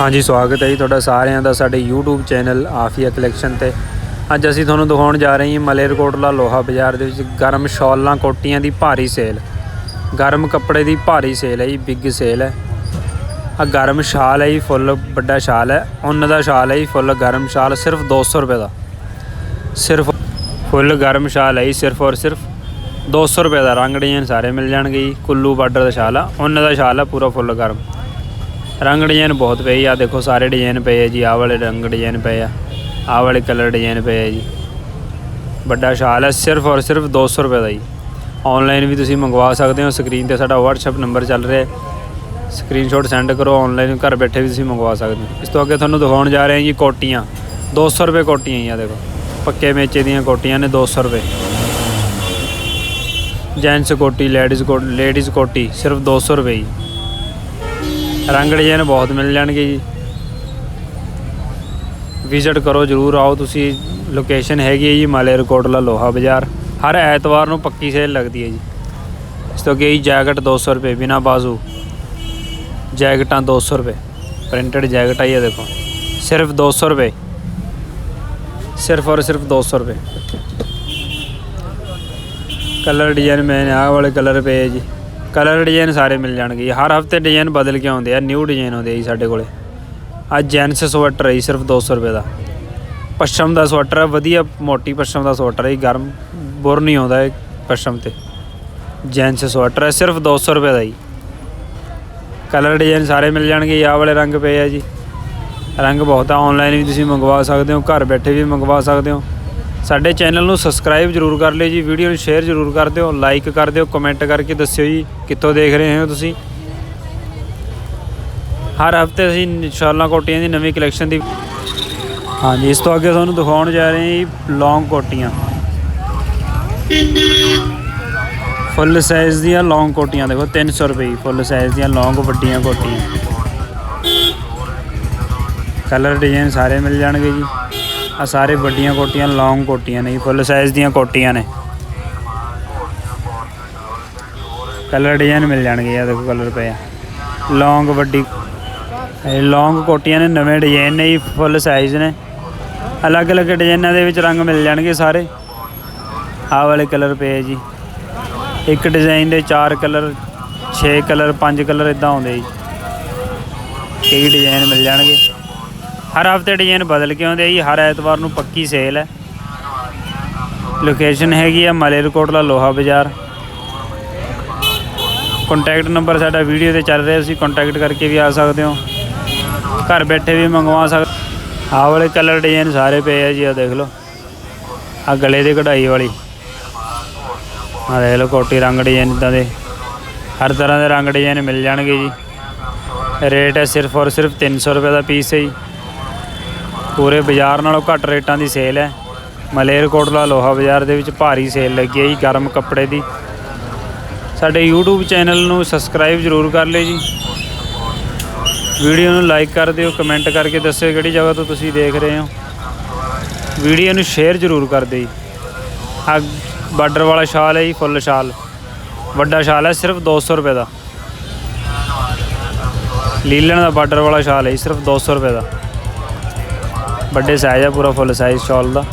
ਹਾਂਜੀ, ਸਵਾਗਤ ਹੈ ਜੀ ਤੁਹਾਡਾ ਸਾਰਿਆਂ ਦਾ ਸਾਡੇ YouTube ਚੈਨਲ ਆਫੀਆ ਕਲੈਕਸ਼ਨ ਤੇ। ਅੱਜ ਅਸੀਂ ਤੁਹਾਨੂੰ ਦਿਖਾਉਣ ਜਾ ਰਹੇ ਹਾਂ ਮਲੇਰਕੋਟਲਾ ਲੋਹਾ ਬਾਜ਼ਾਰ ਦੇ ਵਿੱਚ ਗਰਮ ਸ਼ਾਲਾਂ ਕੋਟੀਆਂ ਦੀ ਭਾਰੀ ਸੇਲ। ਗਰਮ ਕੱਪੜੇ ਦੀ ਭਾਰੀ ਸੇਲ ਹੈ ਜੀ, ਬਿੱਗ ਸੇਲ ਹੈ। ਆ ਗਰਮ ਸ਼ਾਲ ਹੈ ਜੀ, ਫੁੱਲ ਵੱਡਾ ਸ਼ਾਲ ਹੈ। ਉੱਨ ਦਾ ਸ਼ਾਲ ਹੈ ਜੀ, ਫੁੱਲ ਗਰਮ ਸ਼ਾਲ, ਸਿਰਫ 200 ਰੁਪਏ ਦਾ। ਸਿਰਫ ਫੁੱਲ ਗਰਮ ਸ਼ਾਲ ਹੈ ਜੀ, ਸਿਰਫ ਔਰ ਸਿਰਫ 200 ਰੁਪਏ ਦਾ। ਰੰਗ ਡਿਜ਼ਾਈਨ ਸਾਰੇ ਮਿਲ ਜਾਣਗੇ ਜੀ, ਕੁੱਲੂ ਬਾਰਡਰ ਦਾ ਸ਼ਾਲ ਆ, ਉੱਨ ਦਾ ਸ਼ਾਲ ਆ, ਪੂਰਾ ਫੁੱਲ ਗਰਮ। ਰੰਗ ਡਿਜ਼ਾਈਨ ਬਹੁਤ ਪਏ ਆ ਦੇਖੋ ਸਾਰੇ ਡਿਜ਼ਾਈਨ ਪਏ ਆ ਜੀ। ਆਹ ਵਾਲੇ ਰੰਗ ਡਿਜ਼ਾਈਨ ਪਏ ਆ। ਆਹ ਵਾਲੇ ਕਲਰ ਡਿਜ਼ਾਈਨ ਪਏ ਆ ਜੀ। ਵੱਡਾ ਸ਼ਾਲ ਹੈ ਸਿਰਫ ਔਰ ਸਿਰਫ 200 ਰੁਪਏ ਦਾ ਜੀ। ਆਨਲਾਈਨ ਵੀ ਤੁਸੀਂ ਮੰਗਵਾ ਸਕਦੇ ਹੋ। ਸਕਰੀਨ ਤੇ ਸਾਡਾ WhatsApp ਨੰਬਰ ਚੱਲ ਰਿਹਾ ਹੈ। ਸਕਰੀਨਸ਼ਾਟ ਸੈਂਡ ਕਰੋ। ਆਨਲਾਈਨ ਘਰ ਬੈਠੇ ਵੀ ਤੁਸੀਂ ਮੰਗਵਾ ਸਕਦੇ ਹੋ। ਇਸ ਤੋਂ ਅੱਗੇ ਤੁਹਾਨੂੰ ਦਿਖਾਉਣ ਜਾ ਰਹੇ ਹਾਂ ਜੀ ਕੋਟੀਆਂ। 200 ਰੁਪਏ ਕੋਟੀਆਂ ਜੀ ਆ ਦੇਖੋ। ਪੱਕੇ ਮੇਚੇ ਦੀਆਂ ਕੋਟੀਆਂ ਨੇ 200 ਰੁਪਏ। ਜੈਂਟਸ ਕੋਟੀ, ਲੇਡੀਜ਼ ਕੋਟ ਲੇਡੀਜ਼ ਕੋਟੀ ਸਿਰਫ 200 ਰੁਪਏ ਹੀ ਰੰਗ ਡਿਜ਼ਾਈਨ ਬਹੁਤ ਮਿਲ ਜਾਣਗੇ ਜੀ। ਵਿਜ਼ਿਟ ਕਰੋ ਜਰੂਰ ਆਓ, ਤੁਸੀਂ ਲੋਕੇਸ਼ਨ ਹੈਗੀ ਹੈ ਜੀ ਮਾਲੇਰਕੋਟਲਾ ਲੋਹਾ ਬਾਜ਼ਾਰ। ਹਰ ਐਤਵਾਰ ਨੂੰ ਪੱਕੀ ਸੇਲ ਲੱਗਦੀ ਹੈ ਜੀ। ਇਸ ਤੋਂ ਅੱਗੇ ਜੀ ਜੈਕਟ 200 ਰੁਪਏ, ਬਿਨਾ ਬਾਜ਼ੂ। ਜੈਕਟਾਂ 200 ਰੁਪਏ ਪ੍ਰਿੰਟਡ ਜੈਕਟ ਆਈ ਹੈ ਦੇਖੋ। ਸਿਰਫ 200 ਰੁਪਏ। ਸਿਰਫ ਔਰ ਸਿਰਫ 200 ਰੁਪਏ। ਕਲਰ ਡਿਜ਼ਾਈਨ ਮੈਂ ਆਹ ਵਾਲੇ ਕਲਰ ਪਏ ਹੈ ਜੀ। ਕਲਰ ਡਿਜ਼ਾਈਨ ਸਾਰੇ ਮਿਲ ਜਾਣਗੇ ਜੀ। ਹਰ ਹਫ਼ਤੇ ਡਿਜ਼ਾਈਨ ਬਦਲ ਕੇ ਆਉਂਦੇ ਆ, ਨਿਊ ਡਿਜ਼ਾਈਨ ਆਉਂਦੇ ਆ ਜੀ ਸਾਡੇ ਕੋਲੇ। ਅੱਜ ਜੈਂਟਸ ਸਵੈਟਰ ਹੈ ਜੀ, ਸਿਰਫ 200 ਰੁਪਏ ਦਾ। ਪਸ਼ਮ ਦਾ ਸਵੈਟਰ ਹੈ ਵਧੀਆ ਮੋਟੀ ਪਸ਼ਮ ਦਾ ਸਵੈਟਰ ਹੈ ਜੀ, ਗਰਮ ਬੁਰ ਨਹੀਂ ਆਉਂਦਾ ਇਹ ਪਸ਼ਮ ਤੇ। ਜੈਂਟਸ ਸਵੈਟਰ ਹੈ ਸਿਰਫ 200 ਰੁਪਏ ਦਾ ਜੀ। ਕਲਰ ਡਿਜ਼ਾਈਨ ਸਾਰੇ ਮਿਲ ਜਾਣਗੇ ਜੀ। ਆਹ ਵਾਲੇ ਰੰਗ ਪਏ ਆ ਜੀ। ਰੰਗ ਬਹੁਤ ਆ ਆਨਲਾਈਨ ਵੀ ਤੁਸੀਂ ਮੰਗਵਾ ਸਕਦੇ ਹੋ, ਘਰ ਬੈਠੇ ਵੀ ਮੰਗਵਾ ਸਕਦੇ ਹੋ। ਸਾਡੇ ਚੈਨਲ ਨੂੰ ਸਬਸਕ੍ਰਾਈਬ ਜਰੂਰ ਕਰ ਲਿਓ ਜੀ, ਵੀਡੀਓ ਨੂੰ ਸ਼ੇਅਰ ਜਰੂਰ ਕਰ ਦਿਓ ਲਾਈਕ ਕਰ ਦਿਓ ਕਮੈਂਟ ਕਰਕੇ ਦੱਸਿਓ ਜੀ, ਕਿੱਥੋਂ ਦੇਖ ਰਹੇ ਹੋ ਤੁਸੀਂ। ਹਰ ਹਫ਼ਤੇ ਅਸੀਂ ਇਨਸ਼ਾਅੱਲਾ ਕੋਟੀਆਂ ਦੀ ਨਵੀਂ ਕਲੈਕਸ਼ਨ ਦੀ ਹਾਂਜੀ, ਇਸ ਤੋਂ ਅੱਗੇ ਤੁਹਾਨੂੰ ਦਿਖਾਉਣ ਜਾ ਰਹੇ ਹਾਂ ਜੀ ਲੌਂਗ ਕੋਟੀਆਂ। ਫੁੱਲ ਸਾਈਜ਼ ਦੀਆਂ ਲੌਂਗ ਕੋਟੀਆਂ, ਦੇਖੋ 300 ਰੁਪਏ ਫੁੱਲ ਸਾਈਜ਼ ਦੀਆਂ ਲੌਂਗ ਵੱਡੀਆਂ ਕੋਟੀਆਂ। ਕਲਰ ਡਿਜ਼ਾਈਨ ਸਾਰੇ ਮਿਲ ਜਾਣਗੇ ਜੀ। ਆ ਸਾਰੇ ਵੱਡੀਆਂ ਕੋਟੀਆਂ ਲੌਂਗ ਕੋਟੀਆਂ ਨੇ ਫੁੱਲ ਸਾਈਜ਼ ਦੀਆਂ ਕੋਟੀਆਂ ਨੇ। ਕਲਰ ਡਿਜ਼ਾਈਨ ਮਿਲ ਜਾਣਗੇ ਆ ਦੇਖੋ ਕਲਰ ਪਏ ਆ। ਲੌਂਗ ਵੱਡੀ, ਇਹ ਲੌਂਗ ਕੋਟੀਆਂ ਨੇ, ਨਵੇਂ ਡਿਜ਼ਾਈਨ ਨੇ ਜੀ ਫੁੱਲ ਸਾਈਜ਼ ਨੇ। ਅਲੱਗ-ਅਲੱਗ ਡਿਜ਼ਾਈਨਾਂ ਦੇ ਵਿੱਚ ਰੰਗ ਮਿਲ ਜਾਣਗੇ ਸਾਰੇ। ਆਹ ਵਾਲੇ ਕਲਰ ਪਏ ਜੀ। ਇੱਕ ਡਿਜ਼ਾਈਨ ਦੇ ਚਾਰ ਕਲਰ 6 ਕਲਰ 5 ਕਲਰ ਇਦਾਂ ਆਉਂਦੇ ਜੀ। ਕਈ ਡਿਜ਼ਾਈਨ ਮਿਲ ਜਾਣਗੇ। ਹਰ ਹਫ਼ਤੇ ਡਿਜ਼ਾਈਨ ਬਦਲ ਕੇ ਆਉਂਦੇ ਆ ਜੀ, ਹਰ ਐਤਵਾਰ ਨੂੰ ਪੱਕੀ ਸੇਲ ਹੈ। ਲੋਕੇਸ਼ਨ ਹੈਗੀ ਆ ਮਲੇਰਕੋਟਲਾ ਲੋਹਾ ਬਾਜ਼ਾਰ। ਕੰਟੈਕਟ ਨੰਬਰ ਸਾਡਾ ਵੀਡੀਓ ਤੇ ਚੱਲ ਰਿਹਾ, ਤੁਸੀਂ ਕੰਟੈਕਟ ਕਰਕੇ ਵੀ ਆ ਸਕਦੇ ਹੋ। ਘਰ ਬੈਠੇ ਵੀ ਮੰਗਵਾ ਸਕਦੇ ਆਹ ਵਾਲੇ ਕਲਰ ਡਿਜ਼ਾਈਨ ਸਾਰੇ ਪਏ ਆ ਜੀ ਆ ਦੇਖ ਲਓ। ਆ ਗਲੇ ਦੀ ਕਢਾਈ ਵਾਲੀ। ਆ ਦੇਖ ਲਓ, ਕੋਟੀ ਰੰਗ ਡਿਜ਼ਾਈਨ ਇਦਾਂ ਦੇ। ਹਰ ਤਰ੍ਹਾਂ ਦੇ ਰੰਗ ਡਿਜ਼ਾਈਨ ਮਿਲ ਜਾਣਗੇ ਜੀ। ਰੇਟ ਹੈ ਸਿਰਫ ਔਰ ਸਿਰਫ 300 ਰੁਪਏ ਦਾ ਪੀਸ ਹੈ ਜੀ। ਪੂਰੇ ਬਾਜ਼ਾਰ ਨਾਲੋਂ ਘੱਟ ਰੇਟਾਂ ਦੀ ਸੇਲ ਹੈ। ਮਲੇਰਕੋਟਲਾ ਲੋਹਾ ਬਾਜ਼ਾਰ ਦੇ ਵਿੱਚ ਭਾਰੀ ਸੇਲ ਲੱਗੀ ਹੈ ਜੀ, ਗਰਮ ਕੱਪੜੇ ਦੀ। ਸਾਡੇ YouTube ਚੈਨਲ ਨੂੰ ਸਬਸਕ੍ਰਾਈਬ ਜ਼ਰੂਰ ਕਰ ਲਿਓ ਜੀ। ਵੀਡੀਓ ਨੂੰ ਲਾਈਕ ਕਰ ਦਿਓ ਕਮੈਂਟ ਕਰਕੇ ਦੱਸਿਓ ਕਿਹੜੀ ਜਗ੍ਹਾ ਤੋਂ ਤੁਸੀਂ ਦੇਖ ਰਹੇ ਹੋ। ਵੀਡੀਓ ਨੂੰ ਸ਼ੇਅਰ ਜ਼ਰੂਰ ਕਰ ਦਿਓ ਜੀ। ਆ ਬਾਰਡਰ ਵਾਲਾ ਸ਼ਾਲ ਹੈ ਜੀ, ਫੁੱਲ ਸ਼ਾਲ। ਵੱਡਾ ਸ਼ਾਲ ਹੈ, ਸਿਰਫ 200 ਰੁਪਏ ਦਾ। ਲੀਲਣ ਦਾ ਬਾਰਡਰ ਵਾਲਾ ਸ਼ਾਲ ਹੈ ਜੀ, ਸਿਰਫ 200 ਰੁਪਏ ਦਾ। ਵੱਡੇ ਸਾਈਜ਼ ਆ, ਪੂਰਾ ਫੁੱਲ ਸਾਈਜ਼ ਸ਼ਾਲ ਦਾ।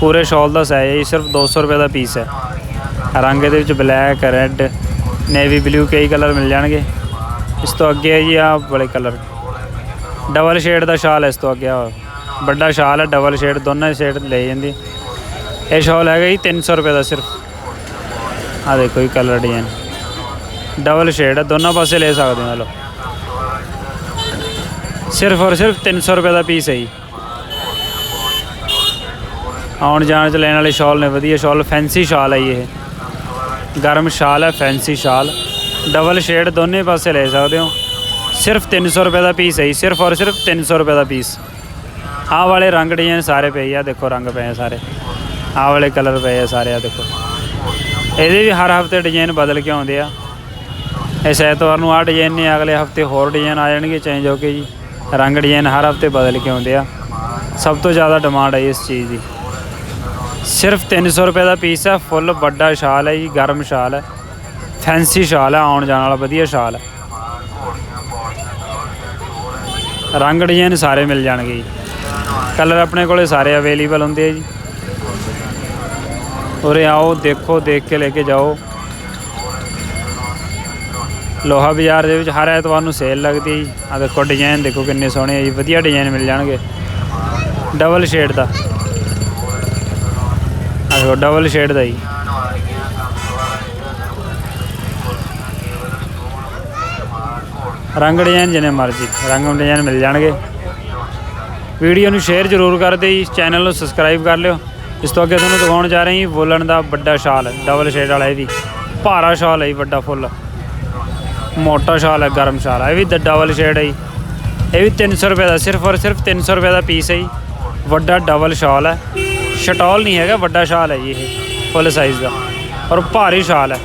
ਪੂਰੇ ਸ਼ਾਲ ਦਾ ਸਾਈਜ਼ ਹੈ ਜੀ, ਸਿਰਫ 200 ਰੁਪਏ ਦਾ ਪੀਸ ਹੈ ਰੰਗ ਇਹਦੇ ਵਿੱਚ ਬਲੈਕ ਰੈੱਡ ਨੇਵੀ ਬਲੂ ਕਈ ਕਲਰ ਮਿਲ ਜਾਣਗੇ। ਇਸ ਤੋਂ ਅੱਗੇ ਹੈ ਜੀ ਆਹ ਬੜੇ ਕਲਰ ਡਬਲ ਸ਼ੇਡ ਦਾ ਸ਼ਾਲ ਇਸ ਤੋਂ ਅੱਗੇ ਆ। ਵੱਡਾ ਸ਼ਾਲ ਹੈ ਡਬਲ ਸ਼ੇਡ ਦੋਨਾਂ ਸ਼ੇਡ ਲੈ ਜਾਂਦੀ। ਇਹ ਸ਼ਾਲ ਹੈਗਾ ਜੀ 300 ਰੁਪਏ ਦਾ ਸਿਰਫ। ਆ ਦੇਖੋ ਜੀ ਕਲਰ ਡਿਜ਼ਾਈਨ ਡਬਲ ਸ਼ੇਡ ਹੈ ਦੋਨਾਂ ਪਾਸੇ ਲੈ ਸਕਦੇ ਹੋ ਲੋ ਸਿਰਫ ਔਰ ਸਿਰਫ 300 ਰੁਪਏ ਦਾ ਪੀਸ ਹੈ ਜੀ। ਆਉਣ ਜਾਣ ਚ ਲੈਣ ਵਾਲੇ ਸ਼ਾਲ ਨੇ, ਵਧੀਆ ਸ਼ਾਲ ਫੈਂਸੀ ਸ਼ਾਲ ਹੈ ਜੀ ਇਹ। ਗਰਮ ਸ਼ਾਲ ਹੈ ਫੈਂਸੀ ਸ਼ਾਲ। ਡਬਲ ਸ਼ੇਡ ਦੋਨੇ ਪਾਸੇ ਲੈ ਸਕਦੇ ਹੋ। ਸਿਰਫ 300 ਰੁਪਏ ਦਾ ਪੀਸ ਹੈ ਜੀ, ਸਿਰਫ ਔਰ ਸਿਰਫ 300 ਰੁਪਏ ਦਾ ਪੀਸ ਆਹ ਵਾਲੇ ਰੰਗ ਡਿਜ਼ਾਈਨ ਸਾਰੇ ਪਏ ਆ ਦੇਖੋ ਰੰਗ ਪਏ ਆ ਸਾਰੇ। ਆਹ ਵਾਲੇ ਕਲਰ ਪਏ ਆ ਸਾਰੇ ਆ ਦੇਖੋ। ਇਹਦੇ ਵੀ ਹਰ ਹਫ਼ਤੇ ਡਿਜ਼ਾਈਨ ਬਦਲ ਕੇ ਆਉਂਦੇ ਆ। ਇਸ ਐਤਵਾਰ ਨੂੰ ਆਹ ਡਿਜ਼ਾਈਨ ਨੇ ਅਗਲੇ ਹਫ਼ਤੇ ਹੋਰ ਡਿਜ਼ਾਈਨ ਆ ਜਾਣਗੇ ਚੇਂਜ ਹੋ ਕੇ ਜੀ। ਰੰਗ ਡਿਜ਼ਾਈਨ ਹਰ ਹਫ਼ਤੇ ਬਦਲ ਕੇ ਆਉਂਦੇ ਆ। ਸਭ ਤੋਂ ਜ਼ਿਆਦਾ ਡਿਮਾਂਡ ਹੈ ਇਸ ਚੀਜ਼ ਦੀ। ਸਿਰਫ 300 ਰੁਪਏ ਦਾ ਪੀਸ ਹੈ ਫੁੱਲ ਵੱਡਾ ਸ਼ਾਲ ਹੈ ਜੀ, ਗਰਮ ਸ਼ਾਲ ਹੈ ਫੈਂਸੀ ਸ਼ਾਲ ਹੈ ਆਉਣ ਜਾਣ ਵਾਲਾ ਵਧੀਆ ਸ਼ਾਲ ਹੈ ਰੰਗ ਡਿਜ਼ਾਈਨ ਸਾਰੇ ਮਿਲ ਜਾਣਗੇ ਜੀ। ਕਲਰ ਆਪਣੇ ਕੋਲੇ ਸਾਰੇ ਅਵੇਲੇਬਲ ਹੁੰਦੇ ਆ ਜੀ। ਉਰੇ ਆਓ, ਦੇਖੋ, ਦੇਖ ਕੇ ਲੈ ਕੇ ਜਾਓ। ਲੋਹਾ ਬਾਜ਼ਾਰ ਦੇ ਵਿੱਚ ਹਰ ਐਤਵਾਰ ਨੂੰ ਸੇਲ ਲੱਗਦੀ ਹੈ ਜੀ। ਆ ਦੇਖੋ ਡਿਜ਼ਾਈਨ ਦੇਖੋ ਕਿੰਨੇ ਸੋਹਣੇ ਆ ਜੀ, ਵਧੀਆ ਡਿਜ਼ਾਈਨ ਮਿਲ ਜਾਣਗੇ। ਡਬਲ ਸ਼ੇਡ ਦਾ। ਆ ਡਬਲ ਸ਼ੇਡ ਦਾ ਜੀ। ਰੰਗ ਡਿਜ਼ਾਈਨ ਜਿੰਨੇ ਮਰਜ਼ੀ, ਰੰਗ ਡਿਜ਼ਾਈਨ ਮਿਲ ਜਾਣਗੇ। ਵੀਡੀਓ ਨੂੰ ਸ਼ੇਅਰ ਜ਼ਰੂਰ ਕਰ ਦਿਓ ਜੀ ਚੈਨਲ ਨੂੰ ਸਬਸਕ੍ਰਾਈਬ ਕਰ ਲਿਓ। ਇਸ ਤੋਂ ਅੱਗੇ ਤੁਹਾਨੂੰ ਦਿਖਾਉਣ ਜਾ ਰਹੇ ਹਾਂ ਜੀ ਵੋਲਣ ਦਾ ਵੱਡਾ ਸ਼ਾਲ ਡਬਲ ਸ਼ੇਡ ਵਾਲਾ ਇਹ ਵੀ। ਭਾਰਾ ਸ਼ਾਲ ਹੈ ਜੀ, ਵੱਡਾ ਫੁੱਲ। ਮੋਟਾ ਸ਼ਾਲ ਹੈ, ਗਰਮ ਸ਼ਾਲ ਹੈ, ਇਹ ਵੀ ਡਬਲ ਸ਼ੇਡ ਹੈ ਜੀ। ਇਹ ਵੀ 300 ਰੁਪਏ ਦਾ, ਸਿਰਫ ਔਰ ਸਿਰਫ 300 ਰੁਪਏ ਦਾ ਪੀਸ ਹੈ ਜੀ। ਵੱਡਾ ਡਬਲ ਸ਼ਾਲ ਹੈ। ਸ਼ਟਾਲ ਨਹੀਂ ਹੈਗਾ, ਵੱਡਾ ਸ਼ਾਲ ਹੈ ਜੀ ਇਹ ਫੁੱਲ ਸਾਈਜ਼ ਦਾ। ਔਰ ਭਾਰੀ ਸ਼ਾਲ ਹੈ।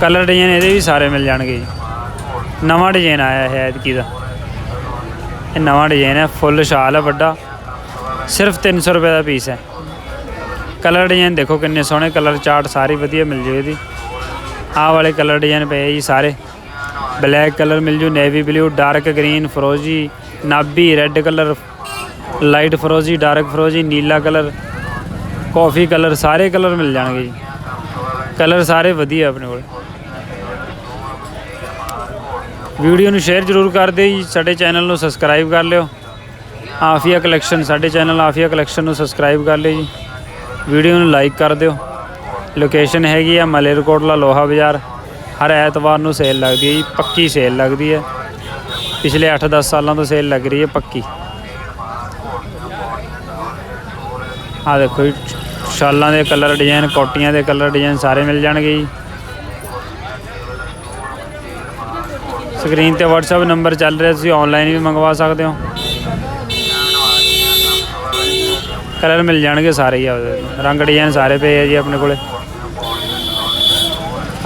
ਕਲਰ ਡਿਜ਼ਾਈਨ ਇਹਦੇ ਵੀ ਸਾਰੇ ਮਿਲ ਜਾਣਗੇ ਜੀ। ਨਵਾਂ ਡਿਜ਼ਾਈਨ ਆਇਆ ਹੈ ਐਤਕੀ ਦਾ। ਇਹ ਨਵਾਂ ਡਿਜ਼ਾਈਨ ਹੈ ਫੁੱਲ ਸ਼ਾਲ ਹੈ, ਵੱਡਾ। ਸਿਰਫ 300 ਰੁਪਏ ਦਾ ਪੀਸ ਹੈ। ਕਲਰ ਡਿਜ਼ਾਈਨ ਦੇਖੋ ਕਿੰਨੇ ਸੋਹਣੇ ਕਲਰ ਚਾਰਟ ਸਾਰੇ ਵਧੀਆ ਮਿਲ ਜੂ ਇਹਦੀ। ਆਹ ਵਾਲੇ ਕਲਰ ਡਿਜ਼ਾਈਨ ਪਏ ਜੀ ਸਾਰੇ। ਬਲੈਕ ਕਲਰ ਮਿਲ ਜੂ ਨੇਵੀ ਬਲੂ ਡਾਰਕ ਗ੍ਰੀਨ ਫਰੋਜੀ ਨਾਬੀ ਰੈੱਡ ਕਲਰ ਲਾਈਟ ਫਰੋਜੀ, ਡਾਰਕ ਫਰੋਜੀ, ਨੀਲਾ ਕਲਰ, ਕਾਫੀ ਕਲਰ, ਸਾਰੇ ਕਲਰ ਮਿਲ ਜਾਣਗੇ ਜੀ। ਕਲਰ ਸਾਰੇ ਵਧੀਆ ਆਪਣੇ ਕੋਲ। ਵੀਡੀਓ ਨੂੰ ਸ਼ੇਅਰ ਜ਼ਰੂਰ ਕਰ ਦਿਓ ਜੀ, ਸਾਡੇ ਚੈਨਲ ਨੂੰ ਸਬਸਕ੍ਰਾਈਬ ਕਰ ਲਿਓ। ਆਫੀਆ ਕਲੈਕਸ਼ਨ, ਸਾਡੇ ਚੈਨਲ ਆਫੀਆ ਕਲੈਕਸ਼ਨ ਨੂੰ ਸਬਸਕ੍ਰਾਈਬ ਕਰ ਲਿਓ ਜੀ। ਵੀਡੀਓ ਨੂੰ ਲਾਈਕ ਕਰ ਦਿਓ। ਲੋਕੇਸ਼ਨ ਹੈਗੀ ਆ ਮਲੇਰਕੋਟਲਾ ਲੋਹਾ ਬਾਜ਼ਾਰ। ਹਰ ਐਤਵਾਰ ਨੂੰ ਸੇਲ ਲੱਗਦੀ ਹੈ ਜੀ, ਪੱਕੀ ਸੇਲ ਲੱਗਦੀ ਹੈ। ਪਿਛਲੇ 8-10 ਸਾਲਾਂ ਤੋਂ ਸੇਲ ਲੱਗ ਰਹੀ ਹੈ, ਪੱਕੀ। ਆ ਦੇਖੋ ਜੀ, ਸ਼ਾਲਾਂ ਦੇ ਕਲਰ ਡਿਜ਼ਾਈਨ ਕੋਟੀਆਂ ਦੇ ਕਲਰ ਡਿਜ਼ਾਈਨ ਸਾਰੇ ਮਿਲ ਜਾਣਗੇ ਜੀ। ਸਕਰੀਨ ਤੇ WhatsApp ਨੰਬਰ ਚੱਲ ਰਿਹਾ, ਤੁਸੀਂ ਆਨਲਾਈਨ ਵੀ ਮੰਗਵਾ ਸਕਦੇ ਹੋ। ਕਲਰ ਮਿਲ ਜਾਣਗੇ ਸਾਰੇ ਹੀ ਆਪਦੇ ਰੰਗ ਡਿਜ਼ਾਈਨ ਸਾਰੇ ਪਏ ਆ ਜੀ ਆਪਣੇ ਕੋਲੇ।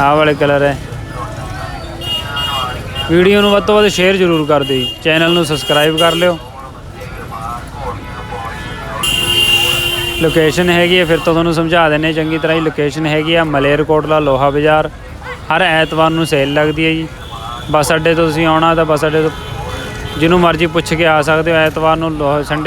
ਆਹ ਵਾਲੇ ਕਲਰ ਹੈ। ਵੀਡੀਓ ਨੂੰ ਵੱਧ ਤੋਂ ਵੱਧ ਸ਼ੇਅਰ ਜ਼ਰੂਰ ਕਰ ਦਿਓ ਚੈਨਲ ਨੂੰ ਸਬਸਕ੍ਰਾਈਬ ਕਰ ਲਿਓ। ਲੋਕੇਸ਼ਨ ਹੈਗੀ ਹੈ, ਫਿਰ ਤੋਂ ਤੁਹਾਨੂੰ ਸਮਝਾ ਦਿੰਨੇ ਚੰਗੀ ਤਰ੍ਹਾਂ ਹੀ ਲੋਕੇਸ਼ਨ ਹੈਗੀ ਆ, ਮਲੇਰਕੋਟਲਾ, ਲੋਹਾ ਬਾਜ਼ਾਰ। ਹਰ ਐਤਵਾਰ ਨੂੰ ਸੇਲ ਲੱਗਦੀ ਹੈ ਜੀ। ਬੱਸ ਅੱਡੇ ਤੋਂ ਤੁਸੀਂ ਆਉਣਾ ਤਾਂ ਬੱਸ ਅੱਡੇ ਤੋਂ, ਜਿਹਨੂੰ ਮਰਜ਼ੀ ਪੁੱਛ ਕੇ ਆ ਸਕਦੇ ਹੋ, ਐਤਵਾਰ ਨੂੰ ਲੋਹਾ ਸੰਡੇ